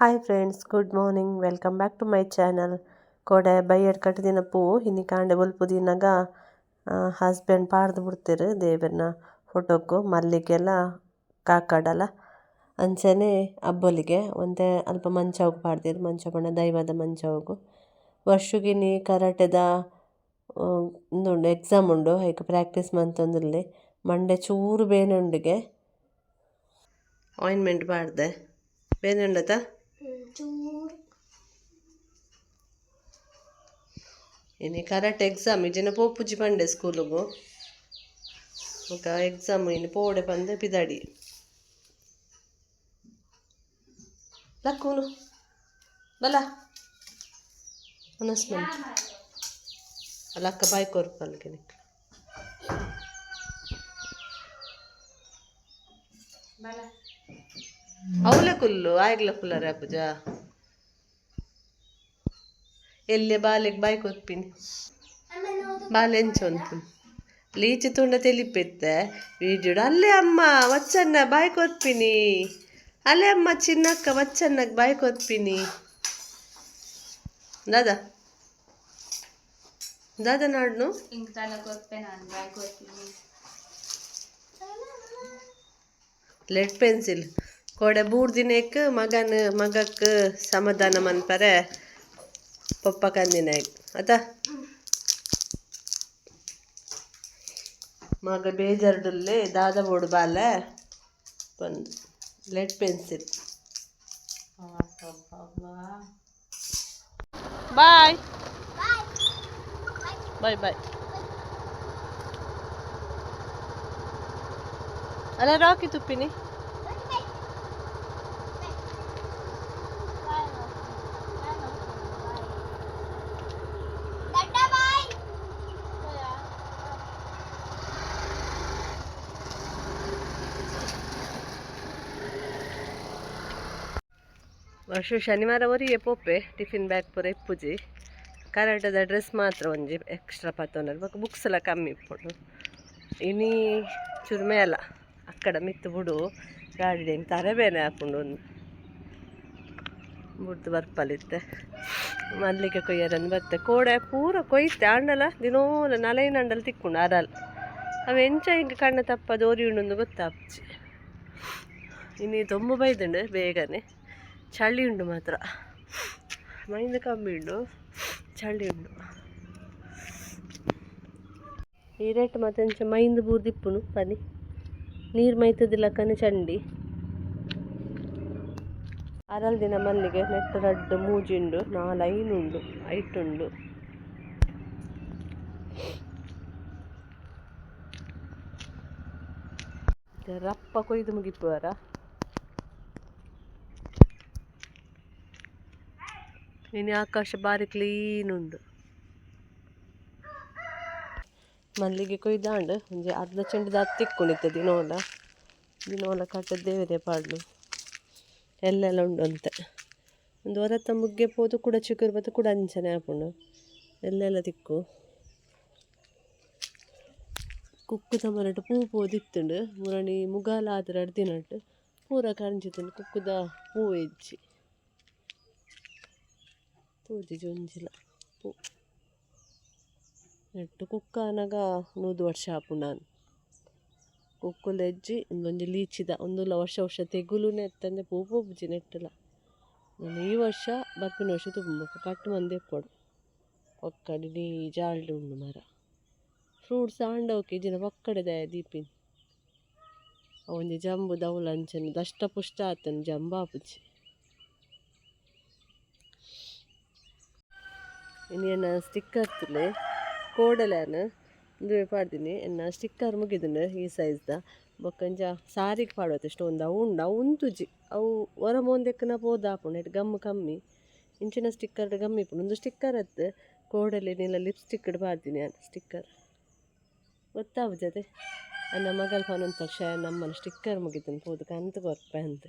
Hi friends good morning welcome back to my channel ಕೋಡೆ ಬೈಯಡ್ ಕಟ್ಟಿದಿನ ಪೂ ಇನ್ನಿ ಕಾಂಡೆ ಬಲ್ಪು ದಿನಾಗ ಹಸ್ಬೆಂಡ್ ಪಾಡ್ದು ಬಿಡ್ತೀರಿ ದೇವರನ್ನ ಫೋಟೋಕ್ಕೂ. ಮಲ್ಲಿಗೆಲ್ಲ ಕಾಕಾಡಲ್ಲ. ಅಂಚನೆ ಅಬ್ಬಲಿಗೆ ಒಂದೇ ಅಲ್ಪ ಮಂಚ ಪಾಡ್ದಿರು ಮಂಚ ಬಣ್ಣ ದೈವದ ಮಂಚ ಹೋಗು ವರ್ಷಗಿನಿ ಕರಾಟೆದ ಉಂದುಂಡು ಎಕ್ಸಾಮ್ ಉಂಡು. ಹೈಕ್ ಪ್ರಾಕ್ಟೀಸ್ ಮಂತೊಂದುಲ್ಲೆ ಮಂಡೆ ಚೂರು ಬೇನೆ ಉಂಡಿಗೆ ಆಯಿಂಟ್ಮೆಂಟ್ ಪಾಡ್ದೆ. ಬೇನೆ ಇನ್ನು ಕರೆಕ್ಟ್ ಎಕ್ಸಾಮ್ ಇಜಿನ ಪೋಪುಜಿ ಪಂಡೆ ಸ್ಕೂಲಿಗು ఒక ಎಕ್ಸಾಮ್ ಇನ್ನು ಪೋಡೆ ಪಂದೆ ಪಿದಾಡಿ. ಲಕ್ಕೂನು ಬಲ ಅನೌನ್ಸ್ಮೆಂಟ್ ಅಲ್ಲ ಅಕ್ಕ ಬಾಯ್ ಕೊರ್ಪಲ್ಗೆ ಅವಳೆ ಕುಲ್ಲು ಆಯ್ಗ್ಲ ಕುಲ್ಲರೆ ಅಪ್ಪುಜ ಎಲ್ಲೆ ಬಾಲೆಗ್ ಬಾಯ್ ಕೊತ್ಪಿನಿ ಬಾಲೆ ಎಂಚೊಂದ್ಪಿನಿ ಲೀಚಿ ತುಂಡ ತೆಲಿಪೆತ್ತೆ ವೀಡಿಯೋಡು ಅಲ್ಲೇ ಅಮ್ಮ ವಚ್ಚನ್ನ ಬಾಯ್ ಕೊತ್ಪಿನಿ ಅಲ್ಲೇ ಅಮ್ಮ ಚಿನ್ನಕ್ಕ ವಚ್ಚನ್ನಕ್ಕೆ ಬಾಯ್ ಕೊತ್ಪಿನಿ ದಾದ. ದಾದ ನಾಡ್ನು? ಲೆಡ್ ಪೆನ್ಸಿಲ್ ಕೊಡೆ ಮೂರು ದಿನಕ್ಕ ಮಗನ ಮಗಕ್ಕೆ ಸಮಾಧಾನ ಮನ್ಪರೆ ಪಪ್ಪ ಕಂದಿನ ಆತ? ಮಗ ಬೇಜಾರ್ಡಲ್ಲಿ ದಾದ ಬೋಡು ಬಾಲ ಬಂದು ಲೆಡ್ ಪೆನ್ಸಿಲ್. ಬಾಯ್. ಬಾಯ್ ಬಾಯ್. ಅಲ್ಲ ರಾಕಿ ತುಪ್ಪಿನಿ. ವರ್ಷ ಶನಿವಾರ ವರಿಗೆ ಪೋಪೆ ಟಿಫಿನ್ ಬ್ಯಾಗ್ ಪೂರ ಇಪ್ಪುಜಿ ಕರಾಟದ ಡ್ರೆಸ್ ಮಾತ್ರ ಒಂಜಿ ಎಕ್ಸ್ಟ್ರಾ ಪತ್ತೊಂದು ಬೊಕ ಬುಕ್ಸ್ ಎಲ್ಲ ಕಮ್ಮಿ ಇಪ್ಪುಡು ಇನಿ ಚುರ್ಮೆ ಅಲ್ಲ, ಅಕ್ಕಡ ಮಿತ್ತು ಬುಡು ಗಾಡಿ ಹೆಂಗೆ ತಾರೆ ಬೇನೆ ಹಾಕೊಂಡು ಒಂದು. ಬುಡ್ದು ಬರ್ಪಲಿತ್ತೆ ಮಲ್ಲಿಗೆ ಕೊಯ್ಯರನ್ನು ಬತ್ತೆ. ಕೋಡೆ ಪೂರ ಕೊಯ್ತೆ, ಆಂಡಲ, ದಿನೋಲ ನಲೈನ ಅಂಡಲ್ ತಿಕ್ಕೊಂಡು, ಅರಲ್. ಅವು ಎಂಚ ಹಿಂಗೆ ಕಣ್ಣ ತಪ್ಪದು ಓರಿ ಉಂಡು ಗೊತ್ತಾಪ್ಚಿ ಇನ್ನು ತೊಂಬು ಬೈದುಂಡು ಬೇಗನೆ. ಚಳಿ ಉಂಡು ಮಾತ್ರ. ಮೈಂದ ಕಮ್ಮಿ ಉಂಡು. ಚಳಿ ಉಂಡು. ಈ ರೇಟ್ ಮತ್ತೆ ಮೈಂದು ಬೂರ್ದಿಪ್ಪುನು ಪನಿ ನೀರು ಮೈತದಿಲ್ಲ ಕನೆ ಚಂಡಿ. ಅರಲ್ ದಿನ ಮಲ್ಲಿಗೆ ನೆಟ್ಟ ರಡ್ಡು ಮೂಜಿಂಡು ನಾಲ್ ಐನುಂಡು ಐಟುಂಡು ರಪ್ಪ ಕೊಯ್ದು ಮುಗಿಪುವರ. ಇನ್ನು ಆಕಾಶ ಬಾರಿ ಕ್ಲೀನ್ ಉಂಡು ಮಲ್ಲಿಗೆ ಕೊಯ್ದಾಂಡು ಒಂಜಿ ಅರ್ಧ ಚೆಂಡು ದಾತ್ ತಿಕ್ಕೊಂಡಿತ್ತೆ ದಿನೋಲ ದಿನೋಲ ಕಟ್ಟದ ದೇವರೇ ಪಾಡ್ಲು ಎಲ್ಲೆಲ್ಲ ಉಂಡು ಅಂತ ಒಂದು ಹೊರತ ಮುಗ್ಗೆ ಪೋದು ಕೂಡ ಚಿಗುರು ಬಂದು ಕೂಡ ಅಂಚನೆ ಆಪುಂಡು ಎಲ್ಲೆಲ್ಲ ತಿಕ್ಕು ಕುಕ್ಕು ಮರಟು ಪೂ ಪೋದಿತ್ತುಂಡು ಮುರಣಿ ಮುಗಾಲ ಆದ್ರೆ ಅಡ್ದಿನಟ್ಟು ಪೂರ ಕರಂಚಿತ್ತುಂಡು ಕುಕ್ಕುದ ಪೂ ಎಜ್ಜಿ ತೂಜಿ ಜೊಂಜಿಲ ಪೂ ನೆಟ್ಟು ಕುಕ್ಕ ಅನಗ ನೂದು ವರ್ಷ ನಾನು. ಕುಕ್ಕುಲು ಎಜ್ಜಿ ಒಂದೊಂದು ಲೀಚಿದ. ಒಂದುಲ್ಲ ವರ್ಷ ವರ್ಷ ತೆಗುಲುನೆ ಎತ್ತಂದೆ ಪೂ ಪೋಪುಜಿ ನೆಟ್ಟಲ. ನಾನು ಈ ವರ್ಷ ಬರ್ಪಿನ ವರ್ಷ ತುಂಬ ಕಟ್ಟು ಮಂದೆ ಕೊಡು ಒಕ್ಕಡಿ ಜಾಲ್ಡು ಉಂಡು ಮರ. ಫ್ರೂಟ್ಸ್ ಆಂಡ ಆಂಡವಕ್ಕೆ ಇಜಿನ ಪಕ್ಕಡೆ ದೀಪಿನ್. ಒಂಜಿ ಜಂಬು ದೌಲ ಅಂಚನೆ ದಷ್ಟ ಪುಷ್ಟ ಆತನು ಜಂಬಾಪುಜಿ ಇನ್ನು ಸ್ಟಿಕ್ಕರ್ ತುಲೆ ಕೋಡಲಾನ ದುವೆ ಪಾಡ್ದಿನಿ ಎನ್ನ ಸ್ಟಿಕ್ಕರ್ ಮುಗಿದುಂಡು ಈ ಸೈಜ್ದ ಬೊಕ್ಕಂಜ ಸಾರಿಗೆ ಪಾಡುತ್ತೆ ಇಷ್ಟು ಒಂದು ಅವು ಉಂಡು. ಅವು ಉಂತುಜಿ ಅವು ಹೊರ ಮೋಂದೆಕ್ಕನ ಪೋದ ಆಪುಂಡು ಇಟ್ಟು ಗಮ್ಮು ಕಮ್ಮಿ. ಇಂಚಿನ ಸ್ಟಿಕ್ಕರ್ ಗಮ್ಮಿ ಇಪ್ಪುಂಡು. ಒಂದು ಸ್ಟಿಕ್ಕರ್ ಅತ್ತು. ಕೋಡಲ್ಲಿ ನಿಲ್ಲ ಲಿಪ್ಸ್ಟಿಕ್ ಪಾಡ್ದಿನಿ ನಾನು ಸ್ಟಿಕ್ಕರ್ ಗೊತ್ತಾವು ಜೊತೆ? ನನ್ನ ಮಗಲ್ ಫೋನ್ ತರ್ಷ ನಮ್ಮನ ಸ್ಟಿಕ್ಕರ್ ಮುಗಿದನು ಪೋದು ಕಂತ ಕೊರ್ಪ ಅಂತ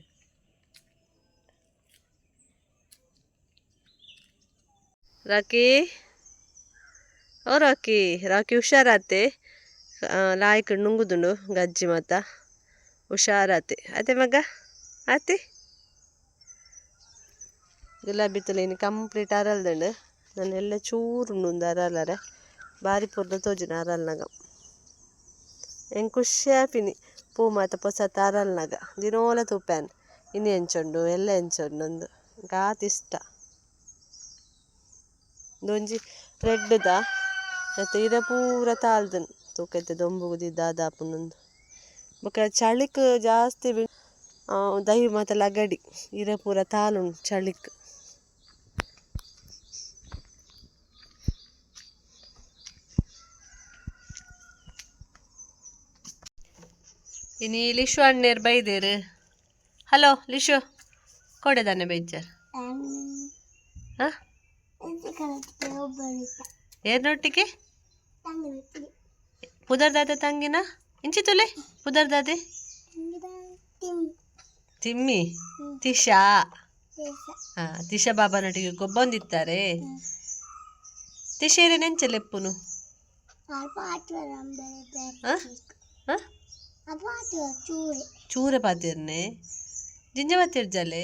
ರಾಕಿ? ಓ ರಾಕಿ. ರಾಕಿ ಹುಷಾರಾತೆ. ಲಾಯ್ಕ್ ನುಂಗುದುಂಡು ಗಜ್ಜಿ ಮಾತ ಹುಷಾರಾತೆ. ಅತೆ ಮಗ? ಆತೆ? ಗುಲಾಬಿ ತುಲೇನಿ ಕಂಪ್ಲೀಟ್ ಅರಲ್ದಂಡು ನಾನು ಎಲ್ಲ ಚೂರು ಉಂಡು ಅರಲ್ಲರೆ ಬಾರಿ ಪೊರ್ಲು ತೋಜುನ ಅರಲ್ನಾಗ. ಹೆಂಗೆ ಖುಷಿ ಆಪಿನಿ ಪೂ ಮಾತ ಪೊಸತ ಅರಲ್ನಾಗ. ದಿನೋಲ ತೂಪ್ಯಾನ್. ಇನ್ನು ಎಂಚುಂಡು, ಎಲ್ಲ ಎಂಚುಂಡು ಒಂದು ಗಾತ್ ದೊಂಜಿ ದ ಮತ್ತು ಇರ ಪೂರ ತಾಳ್ದನ್ ದಾದ ದೊಂಬುಗುದಿದ್ದ ಉಂದು ಬೊಕ ಚಳಿಕ್ ಜಾಸ್ತಿ ದೈ ಮಾತ ಲಗಡಿ. ಇರೆ ಪೂರ ತಾಲುನ್ ಚಳಿಕ್. ಇನಿ ಲಿಶು ಅಣ್ಣೇರ್ ಬೈದೇರ್. ಹಲೋ ಲಿಶು ಕೊಡೆದಾನೆ ಬೈಜಾರ್ ಹಾ ಏನೊಟ್ಟಿಗೆ ಪುದರ್ದಾದೆ ತಂಗಿನ? ಇಂಚಿ ತುಲೆ ಪುದರ್ದಾದೆ? ತಿಮ್ಮಿ. ತಿಶಾ ಹಾ ತಿಶಾ ಬಾಬನೊಟ್ಟಿಗೆ ಗೊಬ್ಬೊಂದಿತ್ತಾರೆ ತಿಶೇರೆ ನೆಂಚಲೆಪ್ಪುನು ಚೂರೆ. ಪಾತಿರ್ನೆ ಜಿಂಜ ಜಲೆ?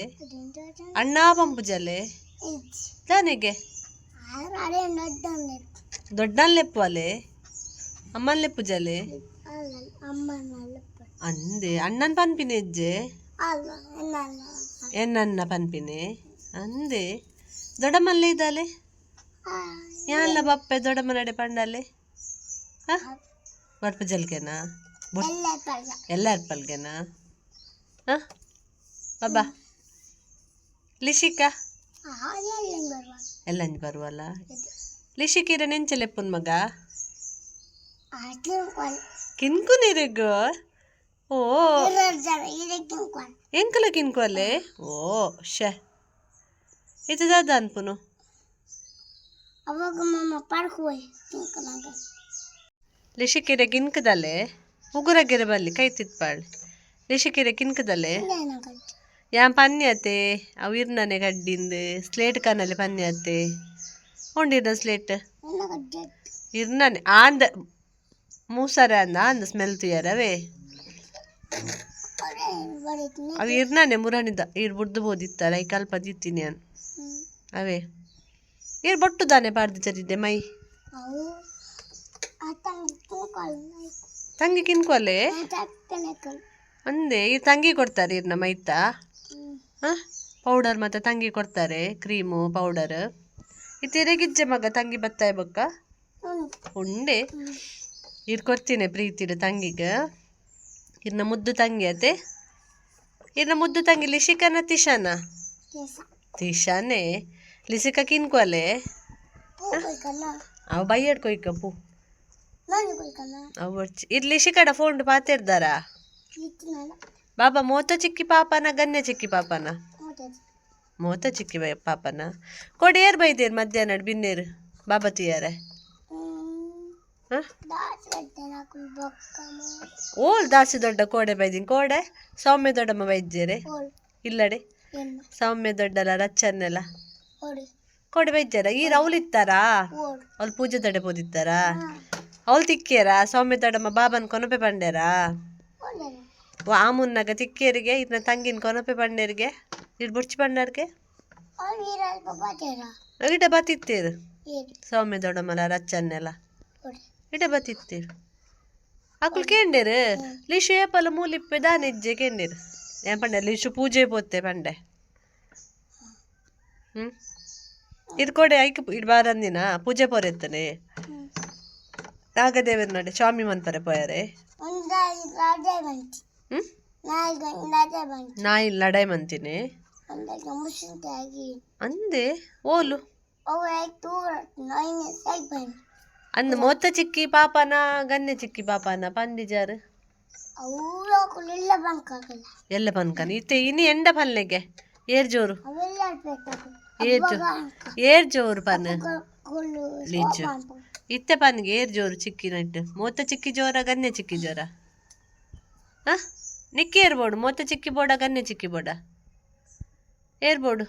ಅಣ್ಣಾ ಪಂಪು ಜಲೆ? ದಾನೆಗೆ ದೊಡ್ಡನ್ ಲೆಪ್ಪು. ಅಲೆ? ಅಮ್ಮನ್ ಲೆಪ್ಪು ಜಲೆ? ಅಂದೆ ಅಣ್ಣನ್ ಪನ್ಪಿನ ಹೆಜ್ಜೆ ಎನ್ನನ್ನ ಪನ್ಪಿನೆ? ಅಂದೆ ದೊಡ್ಡಮ್ಮಲ್ಲೇ ಇದ್ದಾಲೆ ಯಾಲ್ಲ ಬಪ್ಪೆ ದೊಡ್ಡಮ್ಮ ನಡೆ ಪಂಡಲೆ? ಹ? ಬರ್ಪ ಜಲ್ಕೆನಾ ಬೊಟ್ ಎಲ್ಲ ಅರ್ಪಲ್ಗೆನಾ ಹ? ಬಾಬಾ ಲಿಶಿಕಾ? ಎಲ್ಲಂಜಿ ಬರುವಲ್ಲ? ಲಿಶಿಕಿರ ನೆಂಚಲೆಪ್ಪನ್ ಮಗ? ಕಿನ್ಕು ನೀರಿಗು ಓ. ಎಂಕಲ ಕಿನ್ಕು ಅಲ್ಲೇ? ಓ ಶ ಇದು ದಾದ ಅನ್ಪುನು? ಅವಾಗ ಮಮ್ಮ ಪಡ್ಕೋಯ್ ತಿನ್ಕೊಂಡಾಗ ಲಿಶಿಕಿರೆ ಕಿನ್ಕದಲ್ಲೇ? ಉಗುರಗೆರೆ ಬಲ್ಲಿ ಕೈ ತಿತ್ಪಾಳ್. ಲಿಶಿಕಿರೆ ಕಿನ್ಕದಲ್ಲೇ? ಅವು ಇರ್ನನೆ ಗಡ್ಡಿಂದು ಸ್ಲೇಟ್ ಕನಲ್ಲಿ ಪನ್ಯತೆ. ಉಂಡಿರ್ನ ಸ್ಲೇಟ್ ಇರ್ನನೆ ಆಂದ ಮೂಸರ ಅಂದ ಅಂದ ಸ್ಮೆಲ್ ತುಯರವೇ ಅವು ಇರ್ನನೆ ಮುರಣಿದ ಇರ್ ಬುಡ್ದು ಬೋದಿತ್ತ ಲೈ ಕಲ್ಪ ದಿತ್ತೀನಿ ಅನ್. ಅವೇ. ಇರ್ ಬೊಟ್ಟು ದಾನೆ ಚರಿದ್ದೆ ಮೈ. ತಂಗಿ ಕಿನ್ಕೊಲೆ ಅಂದೆ ಈ ತಂಗಿ ಕೊಡ್ತಾರೆ ಇರ್ನ ಮೈತ ಹಾಂ? ಪೌಡರ್ ಮತ್ತು ತಂಗಿ ಕೊಡ್ತಾರೆ ಕ್ರೀಮು ಪೌಡರ್ ಈ ಗಿಜ್ಜೆ ಮಗ ತಂಗಿ ಬತ್ತಾಯ ಬಕ್ಕ? ಉಂಡೆ. ಇರ್ ಕೊಡ್ತೀನಿ ಪ್ರೀತಿಡು ತಂಗಿಗೆ. ಇರ್ನ ಮುದ್ದು ತಂಗಿ ಅದೇ ಇನ್ನ ಮುದ್ದು ತಂಗಿ ಲಿಶಿಕನ ತಿಶಾನ? ತಿಶಾನೇ. ಲಿಸಿಕ ಕಿನ್ಕೊಲೆ ಅವ ಬೈಯಡ್ ಕೊಯ್ಕ ಪೂ. ಅವ ಶಿಕಡ ಲಿಶಿಕಡ phone ಪಾತಿರ್ದಾರ Baba ಮೋತ chikki ಪಾಪನ ಗನ್ಯ chikki ಪಾಪನ? ಮೋತ chikki. By ಪಾಪನ? ಕೊಡಿ ಏರ್ ಬೈದೇರ್ ಮಧ್ಯಾಹ್ನ ಬಿನ್ನೇರು ಬಾಬಾ ತುಯಾರೆ ಓಲ್ ದಾಸಿ ದೊಡ್ಡ ಕೋಡೆ ಬೈದಿನ್ ಕೋಡೆ? ಸೌಮ್ಯ ದೊಡ್ಡಮ್ಮ ಬೈದ್ಯರೆ ಇಲ್ಲಡೆ? ಸೌಮ್ಯ ದೊಡ್ಡಲ ರಚ್ಚನ್ನೆಲ್ಲ? ಕೋಡೆ ಬೈದ್ಯಾರ ಈ ರೌಲಿತ್ತಾರಾ? ಅವ್ಳು ಪೂಜೆ ದೊಡ್ಡ ಬೋದಿತ್ತಾರಾ ಅವ್ಳು ತಿಕ್ಕ್ಯಾರ? ಸೌಮ್ಯ ದೊಡ್ಡಮ್ಮ ಬಾಬನ್ ಕೊನಪೆ ಪಂಡ್ಯಾರ? ಓ ಆಮುನ್ನಾಗ ಚಿಕ್ಕಿಯರಿಗೆ ಇದನ್ನ ತಂಗಿನ ಕೊನಪೆ ಬಣ್ಣರಿಗೆ ಇಡ್ ಬುಡ್ಚಿ ಬಣ್ಣರಿಗೆ? ಇಟ ಬತ್ತಿತ್ತೇರು? ಸೌಮ್ಯ ದೊಡ್ಡಮ್ಮಲ ರಚ್ಚನ್ನೆಲ್ಲ? ಇಟ ಬತ್ತಿತ್ತೇರು? ಅಕ್ಕಳು ಕೇಂಡೇರು? ಲಿಶು ಏಪಲ ಮೂಲಿಪ್ಪೆ ದಾನಿಜ್ಜೆ ಕೇಂಡೇರು? ಏನ್ ಪಂಡೆ ಲಿಶು ಪೂಜೆ ಪೋತೆ ಪಂಡೆ? ಹ್ಮ್? ಇದು ಕೊಡೆ ಐಕ್ ಇಡ್ಬಾರಂದಿನ ಪೂಜೆ ಪೋರೆತ್ತನೆ? ನಾಗದೇವರ ನಡೆ ಸ್ವಾಮಿ ಮಂತಾರೆ ಪೋಯರೆ? ಹ್ಮ್? ನಾ ಇಲ್ಲಿ ಲಡೈ ಮಂತೀನಿ ಅಂದೆ? ಓಲು. ಅಂದ ಮೊತ್ತ ಚಿಕ್ಕಿ ಪಾಪನ ಗನ್ನೆ ಚಿಕ್ಕಿ ಪಾಪನ ಪಂದಿಜಾರ್ ಎಲ್ಲ ಪನ್ಕನ್ ಇತ್ತೆ ಇನಿ ಎಂಡ ಪಲ್ಲೆಗೆ. ಏರ್ ಜೋರು. ಏರ್ ಜೋರು ಏರ್ ಜೋರು ಪನ್. ಲಿಜ್ಜು ಇತ್ತೆ ಪನ್ಗೆ ಏರ್ ಜೋರು ಚಿಕ್ಕಿ ನಟ್ಟು. ಮೊತ್ತ ಚಿಕ್ಕಿ ಜೋರ ಗನ್ನೆ ಚಿಕ್ಕಿ ಜೋರ ಹ? ನಿಕ್ಕಿ ಏರ್ಬೋಡು ಮೊತ್ತ ಚಿಕ್ಕಿ ಬೋಡ ಗನ್ನೆ ಚಿಕ್ಕಿ ಬೋಡ? ಏರ್ಬೋಡು.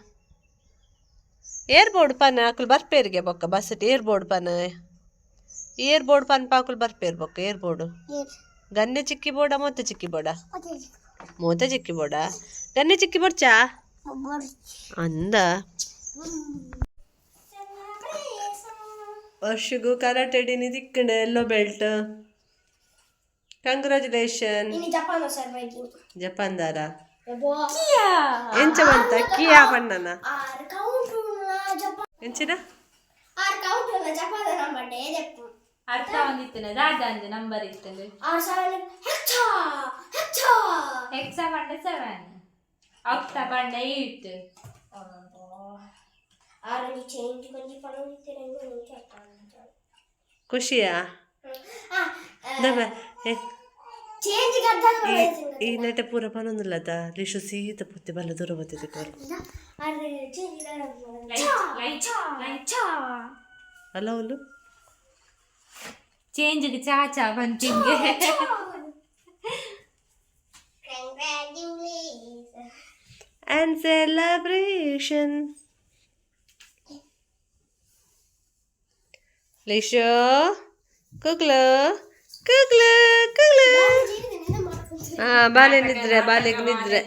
ಏರ್ಬೋಡು ಪನ ಆಕುಲ್ ಬರ್ಪೇರಿಗೆ ಬೊಕ್ಕ ಬಸ್ ಏರ್ಬೋಡು ಪನ. ಏರ್ಬೋಡು ಪನ್ ಪಾಕುಲ್ ಬರ್ಪೇರ್ ಬೊಕ್ಕ ಏರ್ಬೋಡು. ಗನ್ನೆ ಚಿಕ್ಕಿ ಬೋಡ ಮೊತ್ತ ಚಿಕ್ಕಿ ಬೋಡ? ಮೂತ ಚಿಕ್ಕಿ ಬೋಡ. ಗನ್ನೆ ಚಿಕ್ಕಿ ಬೋಡ್ಚಾ? ಅಂದ. ವರ್ಷಗೂ ಕರಾಟೆ ಡಿನಿ ದಿಕ್ಕಂಡೆ ಎಲ್ಲೋ ಬೆಲ್ಟ್. ಸರ್ ಬೈಕಿಂಗ್ ಜಪಾನ್ ದಾರ ಯಬ್ಬೋ ಕಿಯಾ ಎಂಚ ಬಂತ ಕಿಯಾ ಬಣ್ಣನ ಆರ್ ಕೌಂಟ್ ಜಪಾನ್ ಎಂಚಿನ ಆರ್ ಕೌಂಟ್ ಜಪಾನ್ ನಂಬರ್ ಡೇ ದೆಪ್ಪು ಅರ್ಥ ಒಂದಿತ್ತನೆ ರಾಜ ಅಂದೆ ನಂಬರ್ ಇತ್ತಲೆ ಆರ್ ಸೆವೆನ್ ಪಂಡ ಸೆವೆನ್ ಅಕ್ಟ ಬಂಡೆ ಏಟ್ ಆರ್ ಚೇಂಜ್ ಕೇಳ್ತಾ ಖುಷಿಯಾ ದಮ ಚೇಂಜ್ ಗದ್ದ ಈ ನೆಟ ಪೂರ ಪನೊಂದುಲ್ಲದ ಲಿಶು ಸೀತ ಪುತ್ತಿ ಬಲ್ಲ ದೂರ ಬತ್ತಿದ್ದು ಆರ್ ಚೇಂಜ್ ಲೈಟ್ ಲೈಟ್ ಅಲ್ಲ ಅವಳು ಚೇಂಜ್ಗೆ ಚಾಚಾ ಬಂತಿಂಗೆ Congratulations. and celebration. ಲಿಶು ಕುಗ್ಲು ಕುಗ್ಲು ಕಗ್ಲೆ. ಹಾ ಬಾಲೆ ನಿದ್ರೆ ಬಾಲೆ ನಿದ್ರೆ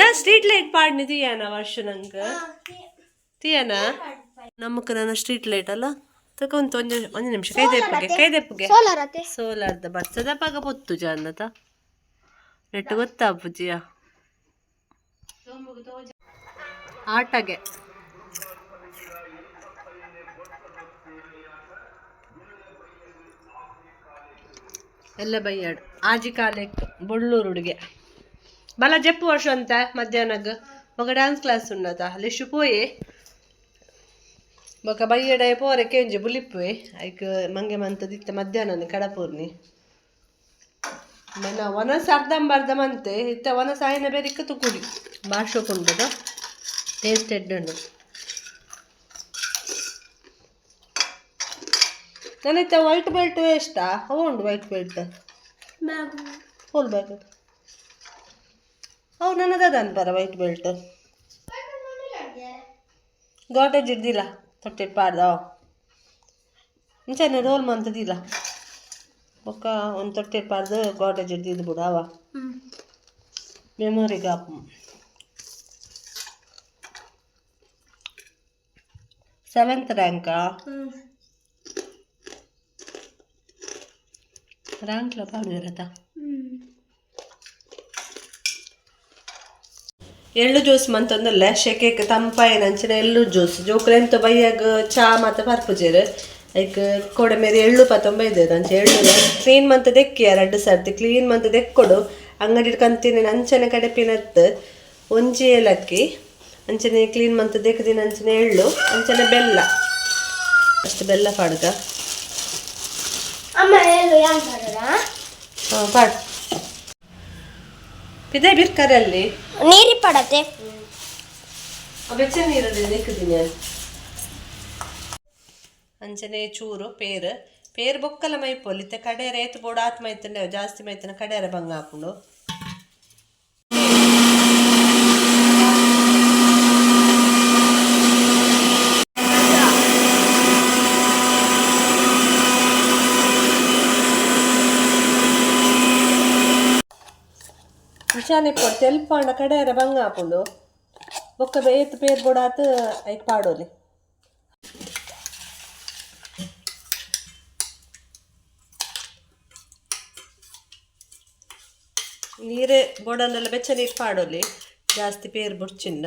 ದ ಸ್ಟ್ರೀಟ್ ಲೈಟ್ ಪಾಡ್ನಿ ತೀಯನ ವರ್ಷ ನಂಗೆ. ತೀಯನ? ನಮ್ಮಕ್ಕ ನನ್ನ ಸ್ಟ್ರೀಟ್ ಲೈಟ್ ಅಲ್ಲ? ತಗೊಂತ ಒಂದು ಒಂದು ನಿಮಿಷ. ಕೈದೆಪ್ಪಗೆ ಕೈದೆಪ್ಪಗೆ ಸೋಲಾರ್ ದ ಸೋಲಾರ್ದ ಬರ್ತದ ಪಗ ಪೊತ್ತು ಜಾನತ ನೆಟ್ಟು ಗೊತ್ತಾ ಪೂಜಿಯ ಆಟಗೆ. ಎಲ್ಲೆ ಬೈಯ್ಯಡ್ ಆಜಿ ಕಾಲೆಕ್ ಬೊಳ್ಳೂರು ಉಡುಗೆ. ಬಲ ಜಿಪ್ಪು ವರ್ಷ ಉಂತ ಮಧ್ಯಾಹ್ನಗ್ ಬೊಕ ಡ್ಯಾನ್ಸ್ ಕ್ಲಾಸ್ ಉಂಡತ ಲಿಶ್ ಪೋಯೆ ಬೊಕ ಬಯ್ಯಡ ಪೋರೆ ಕೆಂಜಿ ಬುಲಿಪ್ಪುವೆ. ಐಕ್ ಮಂಗೆ ಮಂತದ್ ದಿತ್ತ ಮಧ್ಯಾಹ್ನನಿ ಕಡಪೋರ್ನಿ ಮೆಲ್ಲ ಒನಸ ಅರ್ಧಂಬರ್ದ ಮಂತೆ. ಇತ್ತೆ ಒನಸ ಐನ ಬೆರಿಕ್ ತೂಕುಡಿ ಬಾಷೋತ ಉಂದುಡ್ ಏಸ್ಟ್ ಎಡ್ಡೆಂಡು ಇತ್ತ ವೈಟ್ ಬೆಲ್ಟ್ ಎಷ್ಟ? ಅವು ಉಂಡು ವೈಟ್ ಬೆಲ್ಟ್ ಫುಲ್ ಬ್ಯಾಗ್ ಅವು ನನ್ನದ ಅನ್ಬಾರ ವೈಟ್ ಬೆಲ್ಟ್ ಗೋಟೇಜ್ ಇಡ್ದಿಲ್ಲ ತೊಟ್ಟೆ ಪಾಡ್ದ ಇಂಚನೆ ರೋಲ್ ಮಂತದಿಲ್ಲ ಒಕ್ಕ ಒಂದು ತೊಟ್ಟೆ ಪಾಡ್ದು ಗೋಟೇಜ್ ಇಡ್ದಿದ್ದು ಬಿಡು ಅವ ಮೆಮೊರಿಗೆ ಸೆವೆಂತ್ ರ್ಯಾಂಕಾ ರ್ಯಾಂಕ್ಲ ಪಾಡಿರತ್ತ ಎಳ್ಳು ಜ್ಯೂಸ್ ಮಂತಂದಲ್ಲ? ಶೆಕೆಗೆ ತಂಪಾಯಿನ ಅಂಚಿನ ಎಳ್ಳು ಜ್ಯೂಸ್. ಜೋಕ್ಲೆಂತ ಬೈಯಾಗ ಚಾ ಮತ್ತು ಪರ್ಪುಜೇರು ಐಕ್ ಕೊಡೆ ಮೇಲೆ ಎಳ್ಳು ಪತ್ತೊಂಬೈದು ಅಂಚೆ ಎಳ್ಳು. ಕ್ಲೀನ್ ಮಂತ್ ದೆಕ್ಕಿ ಎರಡು ಸರ್ತಿ. ಕ್ಲೀನ್ ಮಂತ್ ದೆಕ್ಕೊಡು. ಅಂಗಡಿ ಕಂತೀನಿ ಅಂಚನೆ ಕಡೆ ಪಿನತ್ ಒಂಜಿ ಏಲಕ್ಕಿ, ಅಂಚನೆ ಕ್ಲೀನ್ ಮಂತ ದೆಕ್ಕದಿನ ಅಂಚನೆ ಎಳ್ಳು, ಅಂಚನೆ ಬೆಲ್ಲ. ಅಷ್ಟು ಬೆಲ್ಲ ಪಾಡ್ಗ ಅಮ್ಮ ಹೇಳು ಯಾನ್ ಮಾಡೋಣ ಹಾಂ ಪಾಡ್ ಇದೇ ಬಿರ್ಕರಲ್ಲಿ ನೀರಿ ಪಡತೆ ಬೆಚ್ಚ ನೀರಲ್ಲಿ ನೆಕ್ಕಿದ್ದೀನಿ ಅಂಚನೆ ಚೂರು ಪೇರ್. ಪೇರ್ ಬೊಕ್ಕಲ ಮೈಪೊಲಿತ್ತೆ ಕಡೆಯರ ಏತು ಬೋಡ ಆತ್ ಮೈತನ ಜಾಸ್ತಿ ಮೈತನ ಕಡೆಯರ ಹಾಕೊಂಡು ವಿಷಾನೆ ಪೊಡ್ ತೆಲ್ಪಾಂಡ ಕಡೆಯರ ಬಂಗ ಹಾಕೊಂಡು. ಬೊಕ್ಕ ಬೇತ್ ಪೇರ್ ಬೋಡಾತ್ ಐಕ್ ಪಾಡೋಲಿ. ನೀರೇ ಬೋಡನ್ನೆಲ್ಲ ಬೆಚ್ಚ ನೀರು ಪಾಡೋಲಿ. ಜಾಸ್ತಿ ಪೇರ್ ಬುಡ್ಚಿಂದ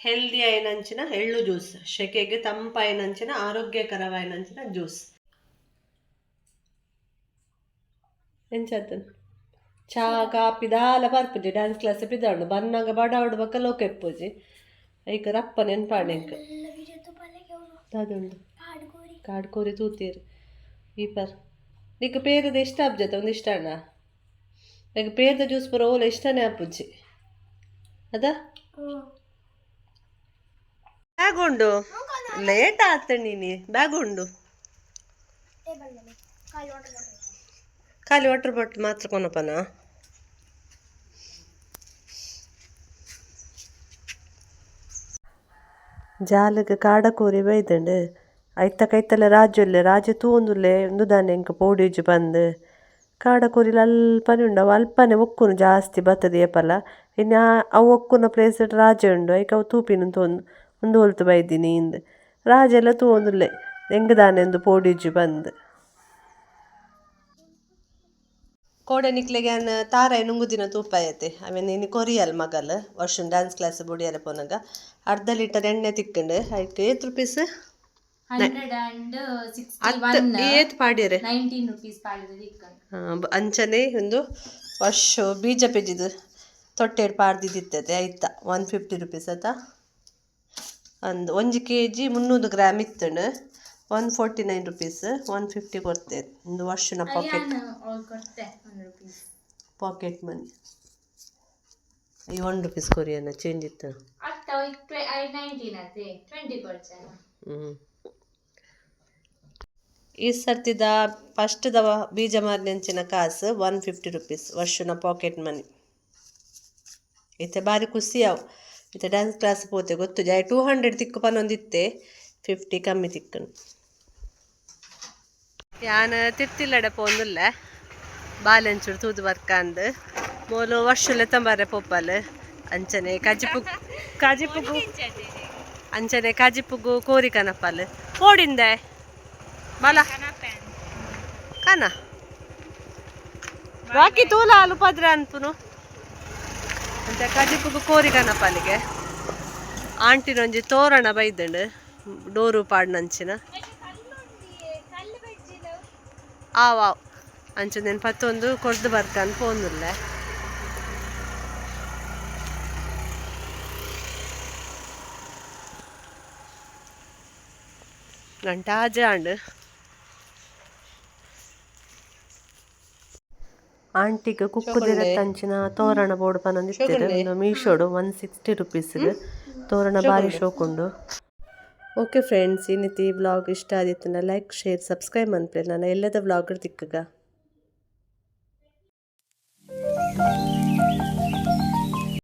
ಹೆಲ್ದಿ ಆಯ್ನಂಚಿನ ಎಳ್ಳು ಜ್ಯೂಸ್ ಶೆಕೆಗೆ ತಂಪಾಯಿನಂಚಿನ ಆರೋಗ್ಯಕರವಾಯಿನಂಚಿನ ಜ್ಯೂಸ್ ಎಂಚಾತನ್ ಚಾ, ಕಾಪಿ, ದಾಲ, ಬರ್ಪುಜಿ ಡ್ಯಾನ್ಸ್ ಕ್ಲಾಸ್ ಪಿದಾಡು ಬನ್ನಾಗ ಬಡಾಡು ಬಕ್ಕ ಲೋಕ ಎಪ್ಪುಜಿ. ಐಕ ರಪ್ಪ ನೆನ್ಪಾಣೆಂಕ ಅದುಂಡು ಕಾಡ್ಕೋರಿ ತೂತೀರು ಈ ಪರ್ ಇಷ್ಟ ಅಬ್ಜತ ಒಂದು ಇಷ್ಟ ಅಣ್ಣ? ಈಗ ಪೇರದ ಜ್ಯೂಸ್ ಪೂರ ಓಲ ಇಷ್ಟನೇ ಅಪ್ಪುಜಿ ಅದ? ಬ್ಯಾಗ್ ಉಂಡು. ಲೇಟ್ ಆತ ನೀನಿ. ಬ್ಯಾಗ್ ಉಂಡು. ಖಾಲಿ ವಾಟರ್ ಬಾಟ್ಲ್ ಮಾತ್ರ ಕೊನಪನ? ಜಾಲಗ್ ಕಾಡ ಕೋರಿ ಬೈದುಂಡು ಐತ ಕೈತಲ ರಾಜೊಲ್ಲೆ, ರಾಜ ತೂಂದುಲ್ಲೆ ಉಂದುದಾನೆ ಎಂಕ್ ಪೋಡಿಜ್ ಪಂದ್ ಕಾಡ ಕೋರಿಲ ಅಲ್ಪನೆ ಉಂಡು. ಅವು ಅಲ್ಪನೆ ಒಕ್ಕುನು ಜಾಸ್ತಿ ಬತ್ತದ ಏಪಲ ಇನ್ನು ಅವು ಒಕ್ಕುನ ಪ್ಲೇಸ್ ರಾಜ ಉಂಡು. ಐಕ ಅವು ತೂಪಿನ ತೂಂದು ಉಂದು ಒಲ್ತು ಬೈದಿನಿ ಇಂದ್. ರಾಜ ಎಲ್ಲ ತೂವೊಂದುಲ್ಲೆ ಎಂಕ್ ದಾನೆ ಉಂದು ಪೋಡಿಜಿ ಪಂದ್ ಕೋಡೆ ನಿಕ್ಲೆಗೆ ಅನ್ನ ತಾರಾಯಿ ನುಂಗುದಿನ ಐತೆ ಆಮೇಲೆ ನೀನು ಕೊರಿಯಲ್ ಮಗಲ್ ವರ್ಷನ್ ಡ್ಯಾನ್ಸ್ ಕ್ಲಾಸ್ ಬುಡಿಯಲ್ಲ ಪೋನಾಗ. ಅರ್ಧ ಲೀಟರ್ ಎಣ್ಣೆ ತಿಕ್ಕಂಡು ಆಯ್ತು ಏತ್ ರುಪೀಸ್ ಏತ್ ಪಾಡ್ಯರೆ? ಅಂಚನೆ ಒಂದು ವರ್ಷ ಬೀಜ ಪೆಜಿದು ತೊಟ್ಟೆಡ್ ಪಾಡ್ದಿದ್ದಿತ್ತತೆ ಆಯ್ತಾ ಒನ್ ಫಿಫ್ಟಿ ರುಪೀಸ್ ಆಯ್ತಾ? ಒಂದು ಒಂಜಿ ಕೆ ಜಿ ಮುನ್ನೂರು gram ಇತ್ತುಂಡು. One forty nine rupees one fifty ಕೊಡ್ತೇ ಒಂದು ವರ್ಷನ ಪಾಕೆಟ್ ಪಾಕೆಟ್ ಮನಿ ಈ ಒನ್ ರುಪೀಸ್ ಕೊರಿಯನ್ನ ಚೇಂಜ್ ಇತ್ತು. ಹ್ಞೂ ಈ ಸರ್ತಿದ ಫಸ್ಟ್ದ ಬೀಜ ಮಾರ್ನೆಂಚಿನ ಕಾಸು ಒನ್ ಫಿಫ್ಟಿ ರುಪೀಸ್ ವರ್ಷನ ಪಾಕೆಟ್ ಮನಿ ಇತ್ತೆ ಬಾರಿ ಖುಷಿ ಅವು. ಇತ್ತೆ ಡ್ಯಾನ್ಸ್ ಕ್ಲಾಸ್ ಪೋತೆ ಗೊತ್ತು? ಜಾಯ್ ಟೂ ಹಂಡ್ರೆಡ್ ತಿಕ್ಕು ಫಿಫ್ಟಿ ಕಮ್ಮಿ ತಿಕ್ಕನು. ಯಾನ್ ತಿರ್ತಿಲ್ಲಡೆ ಪೋಂದುಲ್ಲ ಬಾಲೆಂಚೂರು ತೂದು ಬರ್ಕಂದು. ಮೂಲು ವರ್ಷಲೆ ತಂಬಾರೆ ಪೊಪ್ಪಲ್ ಅಂಚನೆ ಕಾಜಿಪು ಕಜಿಪುಗು ಅಂಚನೆ ಕಜಿಪುಗು ಕೋರಿ ಕನಪಲ್. ಕೋಡಿಂದೆ ಬಲ. ಕನ. ಬಾಕಿ ತೂಲ ಅಲ್ಪದ್ರೆ ಪದ್ರೆ ಅನ್ಪುನು ಅಂತ ಕಜಿಪುಗು ಕೋರಿ ಗಣಪಾಲಿಗೆ ಆಂಟಿನೊಂಜಿ ತೋರಣ ಬೈದಂಡು ಡೋರು ಪಾಡ್ನಂಚಿನ. ಆವ್ ಆವ್. ಅಂಚು ನೆನ್ ಪತ್ತೊಂದು ಕೊರ್ದು ಬರ್ಕನ್ ಪೋಂದುಲ್ಲ. ಗಂಟ ಆಜಾಂಡ್ ಆಂಟಿಗೆ ಕುಕ್ಕುದಿರ ತಂಚಿನ ತೋರಣ ಬೋರ್ಡ್ ಪನೊಂದಿತ್ತೇವೆ ಒಂದು ಮೀಶೋಡು ಒನ್ ಸಿಕ್ಸ್ಟಿ ರುಪೀಸ್ಗೆ ತೋರಣ ಬಾರಿ ಶೋಕುಂಡು. ಓಕೆ ಫ್ರೆಂಡ್ಸ್ ಇನ್ನಿತಿ ಬ್ಲಾಗ್ ಇಷ್ಟ ಆದಿತ್ತನ ಲೈಕ್ ಶೇರ್ ಸಬ್ಸ್ಕ್ರೈಬ್ ಅಂತ ನಾನು ಎಲ್ಲದ ಬ್ಲಾಗ್ ತಿಕ್ಕಗ.